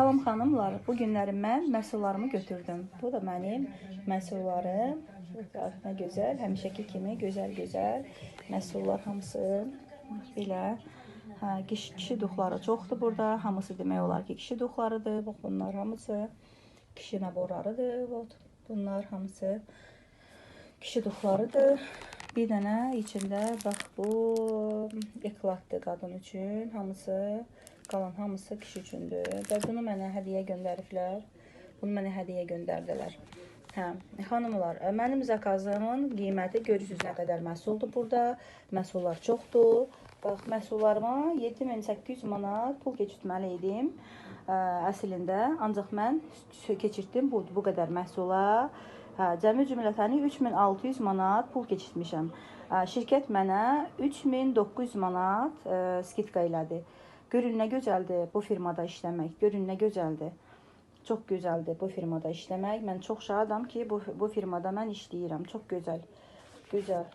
Salam xanımlar, bu günləri mən məhsullarımı götürdüm. Bu da mənim məhsullarım. Nə gözəl, həmişəki kimi gözəl-gözəl məhsullar hamısı belə. Hə, kişi, duxları çoxdur burada. Hamısı demək olar ki, kişi duxlarıdır. Bax bunlar hamısı kişi naborlarıdır. Bax bunlar hamısı kişi duxlarıdır. Bir dənə içində bax bu eklatdır qadın üçün. Hamısı qalan hamısı kişi üçündür. Və bunu mənə hədiyyə göndəriblər. Bunu mənə hədiyyə göndərdilər. Hə, xanımlar, mənim zakazımın qiyməti görürsüz nə qədər məhsuldur burada. Məhsullar çoxdur. Bax, məhsullarıma 7800 manat pul keçirtməli idim ə, əslində. Ancaq mən keçirtdim bu, bu qədər məhsula. Hə, cəmi cümlətəni 3600 manat pul keçirtmişəm. Ə, Şirkət mənə 3900 manat ə, skitka elədi. Görün nə gözəldir bu firmada işləmək. Görün nə gözəldir. Çox gözəldir bu firmada işləmək. Mən çox şadam ki, bu bu firmada mən işləyirəm. Çox gözəl. Gözəl.